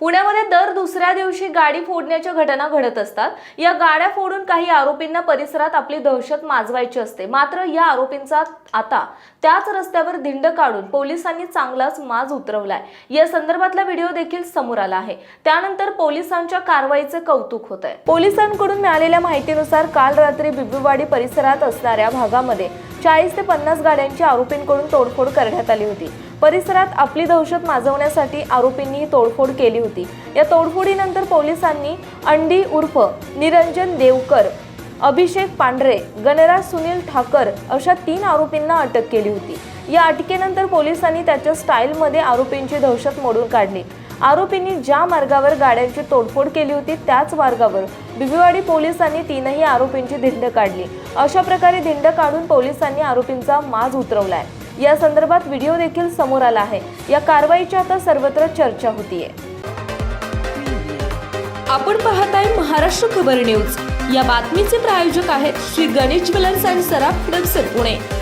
पुण्यामध्ये दर दुसऱ्या दिवशी गाडी फोडण्याच्या घटना घडत असतात. या गाड्या फोडून काही आरोपींना परिसरात आपली दहशत माजवायची असते. मात्र या आरोपींचा आता त्याच रस्त्यावर धिंड काढून पोलिसांनी चांगलाच माज उतरवलाय. या संदर्भातला व्हिडिओ देखील समोर आला आहे. त्यानंतर पोलिसांच्या कारवाईचे कौतुक होत आहे पोलिसांकडून मिळालेल्या माहितीनुसार काल रात्री बिबीवाडी परिसरात असणाऱ्या भागामध्ये चाळीस ते पन्नास गाड्यांची आरोपींकडून तोडफोड करण्यात आली होती. परिसरात आपली दहशत माजवण्यासाठी आरोपींनी तोडफोड केली होती. या तोडफोडीनंतर पोलिसांनी अंडी उर्फ निरंजन देवकर अभिषेक पांढरे गणराज सुनील ठाकर अशा तीन आरोपींना अटक केली होती. या अटकेनंतर पोलिसांनी त्याच्या स्टाईलमध्ये आरोपींची दहशत मोडून काढली. आरोपींनी ज्या मार्गावर गाड्यांची तोडफोड केली होती त्याच मार्गावर बिबीवाडी पोलिसांनी तीनही आरोपींची धिंड काढली. अशा प्रकारे धिंड काढून पोलिसांनी आरोपींचा माज उतरवलाय. या संदर्भात व्हिडिओ देखील समोर आला आहे. या कारवाईची आता सर्वत्र चर्चा होतीये. आपण पाहत आहे महाराष्ट्र खबर न्यूज. या बातमीचे प्रायोजक आहेत श्री गणेश ज्वेलर्स अँड सराफ हडपसर पुणे.